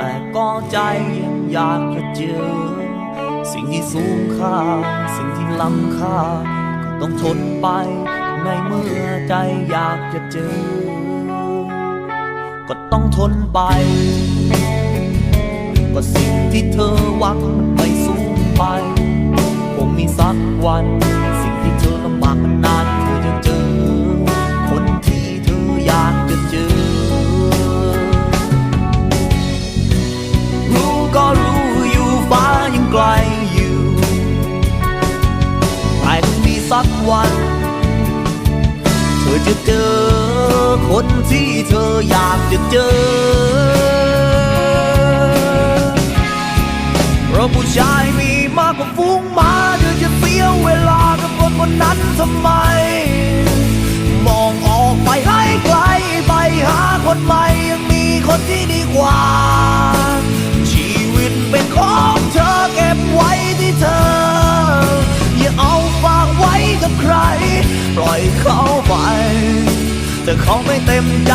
แต่ก็ใจยังอยากจะเจอ สิ่งที่สูงค่า สิ่งที่ล้ำค่า ก็ต้องทนไป ในเมื่อใจอยากจะเจอ ก็ต้องทนไป ก็สิ่งที่เธอหวังมันไม่สูงไป คงมีสักวัน สิ่งที่เธอลำบากมานาน สักวัน เธอจะเจอคนที่เธออยากจะเจอ เพราะผู้ชายมีมากกว่าฟุ้งมาเธอจะเสียเวลากับคนคนนั้นทำไม มองออกไปให้ไกลไปหาคนใหม่ยังมีคนที่ดีกว่า ปล่อยเขาไป แต่เขาไม่เต็มใจ